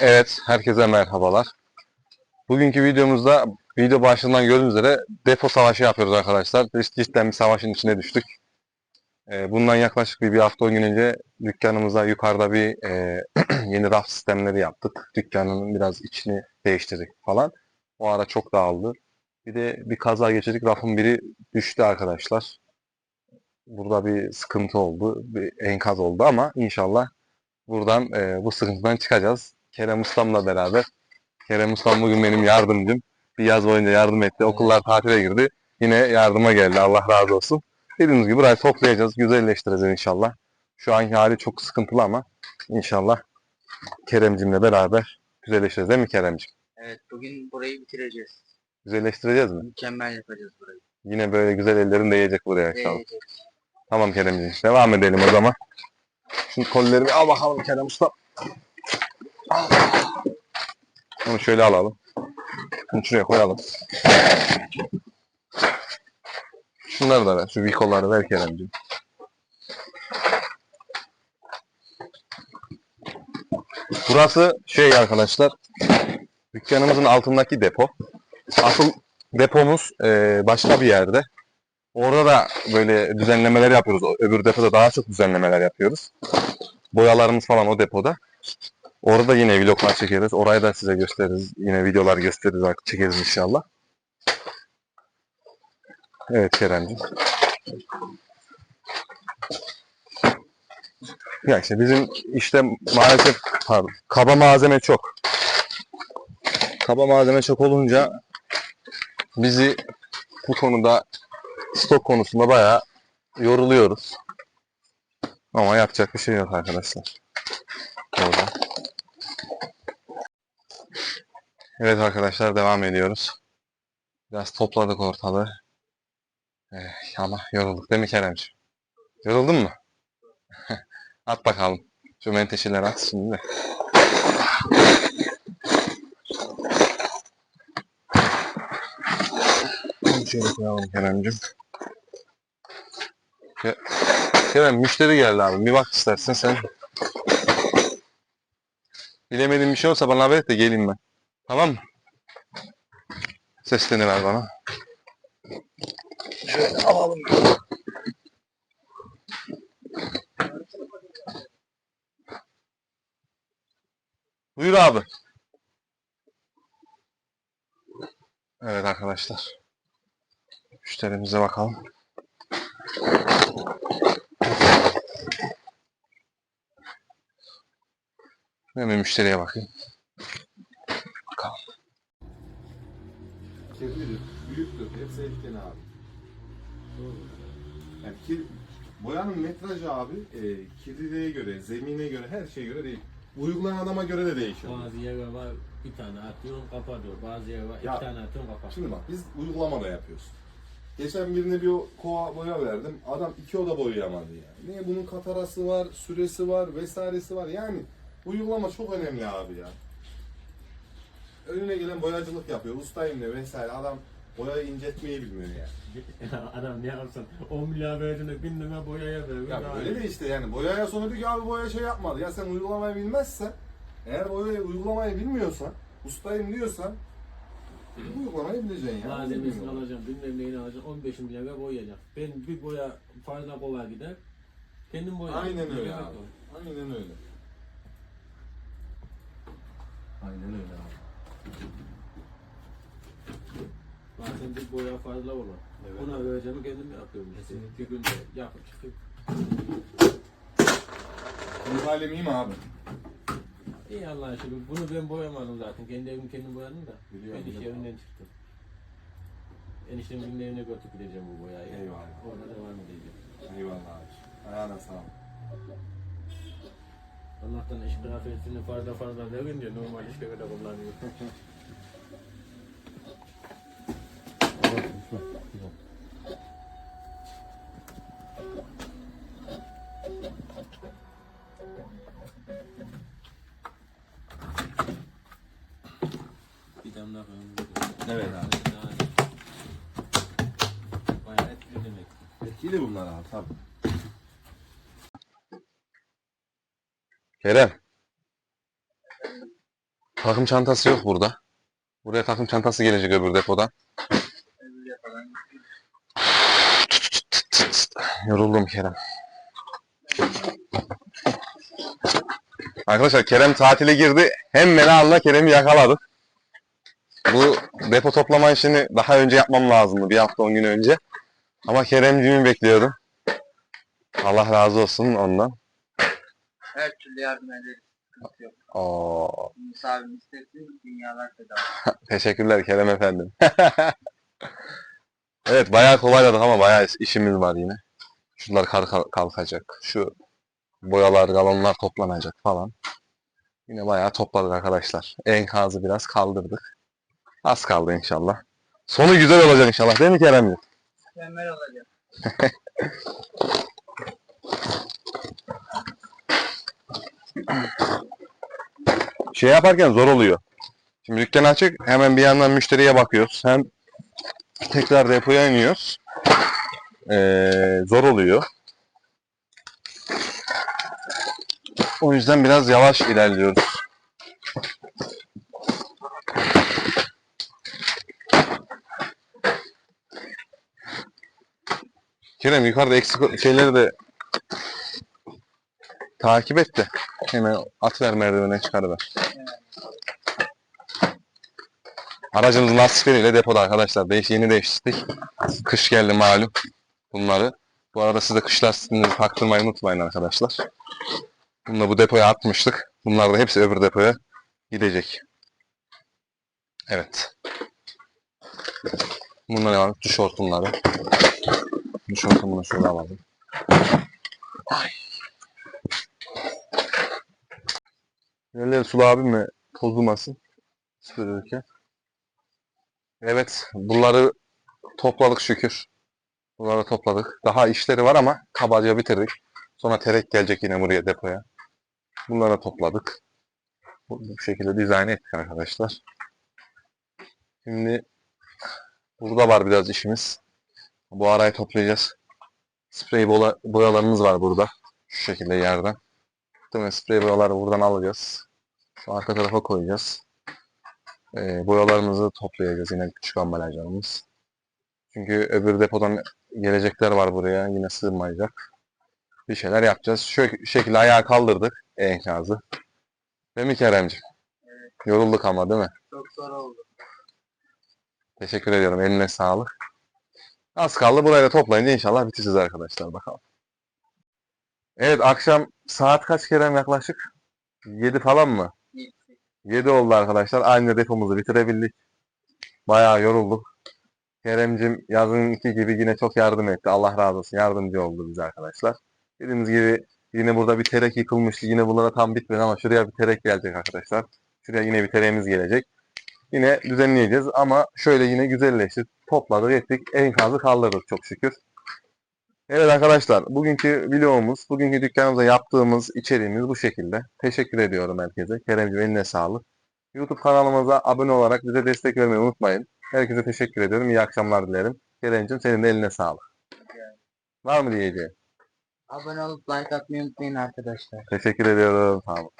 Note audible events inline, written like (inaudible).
Evet, herkese merhabalar. Bugünkü videomuzda video başlığından gördüğünüz üzere depo savaşı yapıyoruz arkadaşlar. Cidden bir savaşın içine düştük. Ee, bundan yaklaşık bir, bir hafta on gün önce dükkanımıza yukarıda bir e, (clears throat) yeni raf sistemleri yaptık. Dükkanın biraz içini değiştirdik falan. O ara çok dağıldı. Bir de bir kaza geçirdik. Rafın biri düştü arkadaşlar. Burada bir sıkıntı oldu. Bir enkaz oldu ama inşallah buradan e, bu sıkıntıdan çıkacağız. Kerem Ustam'la beraber. Kerem Ustam bugün benim yardımcım. Bir yaz boyunca yardım etti. Okullar tatile girdi. Yine yardıma geldi. Allah razı olsun. Dediğimiz gibi burayı toplayacağız. Güzelleştireceğiz inşallah. Şu anki hali çok sıkıntılı ama inşallah Keremcimle beraber güzelleştireceğiz değil mi Keremcim? Evet bugün burayı bitireceğiz. Güzelleştireceğiz mi? Mükemmel yapacağız burayı. Yine böyle güzel ellerin değecek buraya inşallah. Değecek. Tamam Keremciğim. Devam edelim o zaman. Şu kolleri bir al bakalım Kerem Usta. Onu şöyle alalım. Bunu şuraya koyalım. Şunları da ver. Şu vikoları ver Keremciğim. Burası şey arkadaşlar. Dükkanımızın altındaki depo. Asıl depomuz eee, başka bir yerde. Orada da böyle düzenlemeler yapıyoruz. Öbür depoda daha çok düzenlemeler yapıyoruz. Boyalarımız falan o depoda. Orada da yine vloglar çekeriz. Orayı da size gösteririz. Yine videolar gösteririz, çekeriz inşallah. Evet Keremciğim. Ya işte bizim işte maalesef pardon, kaba malzeme çok. Kaba malzeme çok olunca bizi bu konuda stok konusunda bayağı yoruluyoruz. Ama yapacak bir şey yok arkadaşlar. Orada. Evet arkadaşlar devam ediyoruz. Biraz topladık ortalığı. Eh, ama yorulduk değil mi Keremciğim? Yoruldun mu? (laughs) at bakalım. Şu menteşeleri at şimdi Şöyle koyalım Keremciğim. Ke- Kerem müşteri geldi abi. Bir bak istersen sen. Bilemediğin bir şey olsa bana haber et de geleyim ben. Tamam mı? Seslerini ver bana. Şöyle alalım. Buyur abi. Evet arkadaşlar. Müşterimize bakalım. Hemen müşteriye bakayım. Bakalım. Kirlidir, büyüktür. Hepsi etken abi. Yani kir, boyanın metrajı abi e, kirliliğe göre, zemine göre, her şeye göre değil. Uygulayan adama göre de değişir. Bazı yer var bir tane atıyorsun kapatıyor. Bazı yer var Ya, iki tane atıyorsun kapatıyor. Şimdi bak biz uygulamada yapıyoruz. Geçen birine bir kova boya verdim. Adam iki oda boyayamadı yani. Niye? Bunun katarası var, süresi var, vesairesi var. Yani uygulama çok önemli abi ya. Önüne gelen boyacılık yapıyor. Ustayım diyor vesaire. Adam boyayı incetmeyi bilmiyor yani. (laughs) Adam ne yapsın 10 milyar verdiğinde bin lira boyaya veriyor. Ya böyle iyi. de işte yani boyaya sonra diyor ki abi boya şey yapmadı. Ya sen uygulamayı bilmezsen eğer boyayı uygulamayı bilmiyorsan ustayım diyorsan bu uygulamayı bileceksin ya. Malzemesini alacaksın, bilmem neyini alacaksın, 15 milyara boyayacak. Ben bir boya fazla kolay gider. Kendim boyarım. Aynen öyle Gerek abi. Aynen öyle. Aynen öyle abi. Bazen bir boya fazla olur. Evet. Ona vereceğimi kendim yapıyorum. işte. Bir günde yapıp çıkıp. Bu halim iyi mi abi? İyi Allah'a şükür. Bunu ben boyamadım zaten. Kendi evim kendim boyadım da. Biliyorum, ben iş biliyorum. evinden çıktım. Eniştemin evine götürüp gideceğim bu boyayı. Eyvallah. Orada devam edeceğim. Eyvallah abi. Ayağına sağlık. Allah'tan iş kıyafetini fazla fazla verince normal işlere de kullanıyor. Bir damla koyalım. Evet abi. Bayağı etkili demek. Etkili bunlar abi tabii. Kerem. Takım çantası yok burada. Buraya takım çantası gelecek öbür depodan. Yoruldum Kerem. Arkadaşlar Kerem tatile girdi. Hem Melahan'la Kerem'i yakaladık. Bu depo toplama işini daha önce yapmam lazımdı. Bir hafta on gün önce. Ama Keremcimi bekliyordum. Allah razı olsun ondan. Her türlü yardım ederiz. Sıkıntı yok. Oo, Misafir istesin dünyalar bedava. (laughs) teşekkürler Kerem efendim. (laughs) evet bayağı kolayladık ama bayağı işimiz var yine. Şunlar kalka- kalkacak. Şu boyalar, galonlar toplanacak falan. Yine bayağı topladık arkadaşlar. Enkazı biraz kaldırdık. Az kaldı inşallah. Sonu güzel olacak inşallah değil mi Kerem'ciğim? Mükemmel olacak. (laughs) Şey yaparken zor oluyor. Şimdi dükkan açık hemen bir yandan müşteriye bakıyoruz. Hem tekrar depoya iniyoruz. Ee, zor oluyor. O yüzden biraz yavaş ilerliyoruz. Kerem yukarıda eksik şeyleri de takip et de hemen atıver merdivene çıkarıver. Aracımızın lastikleriyle depoda arkadaşlar. Değiş, yeni değiştirdik. Kış geldi malum bunları. Bu arada siz de kış lastiklerinizi taktırmayı unutmayın arkadaşlar. Bunu da bu depoya atmıştık. Bunlar da hepsi öbür depoya gidecek. Evet. Bunlar ne var? Duş hortumunu şöyle alalım. Ay. Yerleri sulu abi mi tozulmasın süpürürken. Evet, bunları topladık şükür. Bunları topladık. Daha işleri var ama kabaca bitirdik. Sonra terek gelecek yine buraya depoya. Bunları topladık. Bu şekilde dizayn ettik arkadaşlar. Şimdi burada var biraz işimiz. Bu arayı toplayacağız. Sprey bola- boyalarımız var burada. Şu şekilde yerden. Değil mi? Sprey boyaları buradan alacağız. Şu arka tarafa koyacağız. Ee, boyalarımızı toplayacağız yine küçük ambalajlarımız. Çünkü öbür depodan gelecekler var buraya yine sığmayacak. Bir şeyler yapacağız. Şu şekilde ayağa kaldırdık enkazı. Değil mi Keremciğim? Yorulduk ama değil mi? Çok zor oldu. Teşekkür ediyorum. Eline sağlık. Az kaldı. Burayı da toplayınca inşallah bitireceğiz arkadaşlar. Bakalım. Evet akşam saat kaç Kerem yaklaşık? 7 falan mı? 7 oldu arkadaşlar. Aynı depomuzu bitirebildik. Bayağı yorulduk. Keremcim yazınki gibi yine çok yardım etti. Allah razı olsun. Yardımcı oldu bize arkadaşlar. Dediğimiz gibi yine burada bir terek yıkılmıştı. Yine bunlara tam bitmedi ama şuraya bir terek gelecek arkadaşlar. Şuraya yine bir tereğimiz gelecek. Yine düzenleyeceğiz ama şöyle yine güzelleşti. Topladık ettik. Enkazı kaldırdık çok şükür. Evet arkadaşlar bugünkü videomuz, bugünkü dükkanımızda yaptığımız içeriğimiz bu şekilde. Teşekkür ediyorum herkese. Keremciğim eline sağlık. YouTube kanalımıza abone olarak bize destek vermeyi unutmayın. Herkese teşekkür ediyorum. İyi akşamlar dilerim. Keremciğim senin de eline sağlık. Var mı diyeceğin? Abone olup like atmayı unutmayın arkadaşlar. Teşekkür ediyorum. Sağ olun.